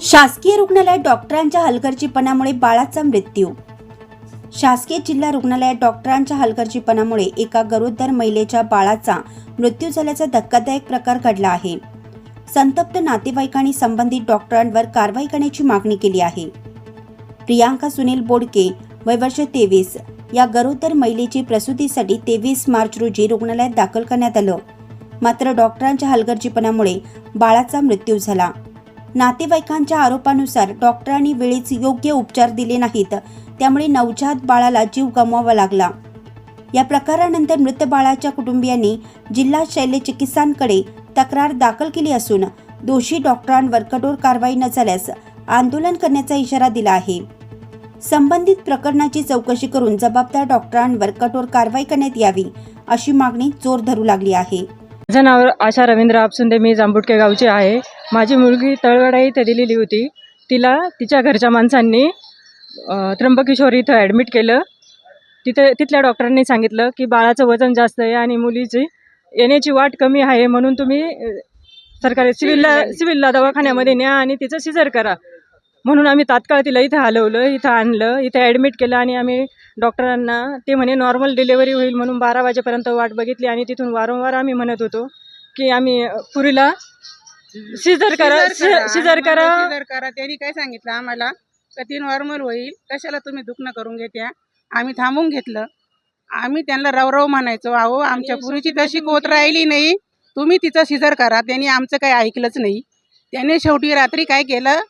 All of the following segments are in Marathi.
शासकीय रुग्णालयात डॉक्टरांच्या हलगर्जीपणामुळे बाळाचा मृत्यू. शासकीय जिल्हा रुग्णालयात डॉक्टरांच्या हलगर्जीपणामुळे एका गरोदर महिलेच्या बाळाचा मृत्यू झाल्याचा धक्कादायक प्रकार घडला आहे. संतप्त नातेवाईकांनी संबंधित डॉक्टरांवर कारवाई करण्याची मागणी केली आहे. प्रियांका सुनील बोडके वय वर्ष तेवीस या गरोदर महिलेची प्रसूतीसाठी तेवीस मार्च रोजी रुग्णालयात दाखल करण्यात आलं. मात्र डॉक्टरांच्या हलगर्जीपणामुळे बाळाचा मृत्यू झाला. नातेवाईकांच्या आरोपानुसार डॉक्टरांनी वेळीच योग्य उपचार दिले नाहीत. त्यामुळे नवजात बाळाला जीव गमवावा लागला. या प्रकारानंतर मृत बाळाच्या कुटुंबियांनी जिल्हा शल्य चिकित्सांकडे तक्रार दाखल केली असून दोषी डॉक्टरांवर कठोर कारवाई न झाल्यास आंदोलन करण्याचा इशारा दिला आहे. संबंधित प्रकरणाची चौकशी करून जबाबदार डॉक्टरांवर कठोर कारवाई करण्यात यावी अशी मागणी जोर धरू लागली आहे. माझं नाव आशा रवींद्र आपसुंदे मी जांबुटके गावची आहे. माझी मुलगी तळवडा इथे दिलेली होती. तिला तिच्या घरच्या माणसांनी त्र्यंबकेश्वर इथं ॲडमिट केलं. तिथे तिथल्या डॉक्टरांनी सांगितलं की बाळाचं वजन जास्त आहे आणि मुलीची येण्याची वाट कमी आहे म्हणून तुम्ही सरकारी सिव्हिलला सिव्हिलला दवाखान्यामध्ये न्या आणि तिचं सिजर करा. म्हणून आम्ही तात्काळ तिला इथं हलवलं इथं आणलं इथं ॲडमिट केलं आणि आम्ही डॉक्टरांना ते म्हणे नॉर्मल डिलेवरी होईल म्हणून बारा वाजेपर्यंत वाट बघितली आणि तिथून वारंवार आम्ही म्हणत होतो की आम्ही पुरीला सिजर करा सिजर करा सिजर करा. त्यांनी काय सांगितलं आम्हाला? का ती नॉर्मल होईल? कशाला तुम्ही दुखणं करून घेत्या? आम्ही थांबून घेतलं. आम्ही त्यांना रवरव म्हणायचो अहो आमच्या पुरीची तशी कोत राहिली नाही. तुम्ही तिचं सिजर करा. त्यांनी आमचं काही ऐकलंच नाही. त्याने शेवटी रात्री काय केलं?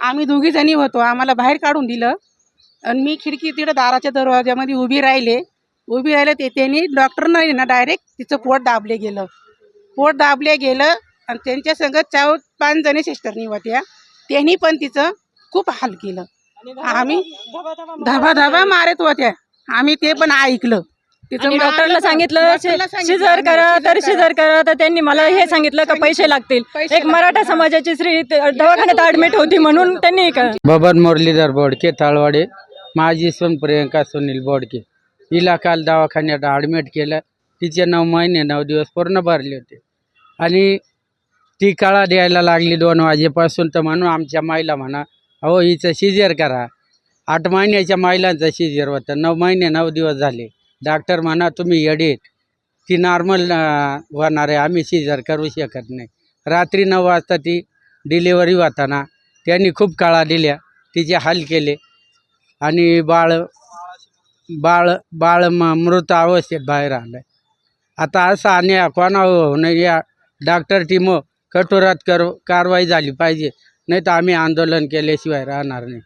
आम्ही दोघी जणी होतो. आम्हाला बाहेर काढून दिलं. आणि मी खिडकी तिकडं दाराच्या दरवाज्यामध्ये उभी राहिले. उभी राहिले ते त्यांनी डॉक्टरनं ना डायरेक्ट तिचं पोट दाबले गेलं. पोट दाबले गेलं आणि त्यांच्या संगत चार पाच जणी सिस्टरनी होत्या. त्यांनी पण तिचं खूप हाल केलं. आम्ही धाबा धाबा मारत होत्या. आम्ही ते पण ऐकलं. तिचं आणि मारलं डॉक्टरला. सांगितलं डॉक्टरला सांगितलं सिजर आम्ही, करा तर करा. सिजर करा. तर त्यांनी मला हे सांगितलं का पैसे लागतील. पैसे एक मराठा. समाजाची स्त्री ते दवाखान्यात ऍडमिट होती म्हणून त्यांनी का बबन मुरलीधर बोडके ताळवाडे माझी सून प्रियंका सुनील बोडके. हिला काल दवाखान्यात ॲडमिट केलं. तिचे नऊ महिने नऊ दिवस पूर्ण भरले होते. आणि ती कळा द्यायला लागली दोन वाजेपासून तर म्हणून आमच्या माईला म्हणा अहो हिचं सिजर करा. आठ महिन्याच्या महिलांचं सिजर होतं. नऊ महिने नऊ दिवस झाले. डॉक्टर म्हणा तुम्ही येडीत ती नॉर्मल होणार आहे आम्ही सिजर करू शकत नाही. रात्री नऊ वाजता ती डिलिव्हरी होताना त्यांनी खूप काळा दिल्या. तिचे हाल केले. आणि बाळ बाळ बाळ म मृत अवस्थेत बाहेर आलं आता असं आणि कोणा होऊ नये या डॉक्टर टीम कठोरात कर कारवाई झाली पाहिजे. नाही तर आम्ही आंदोलन केल्याशिवाय राहणार नाही.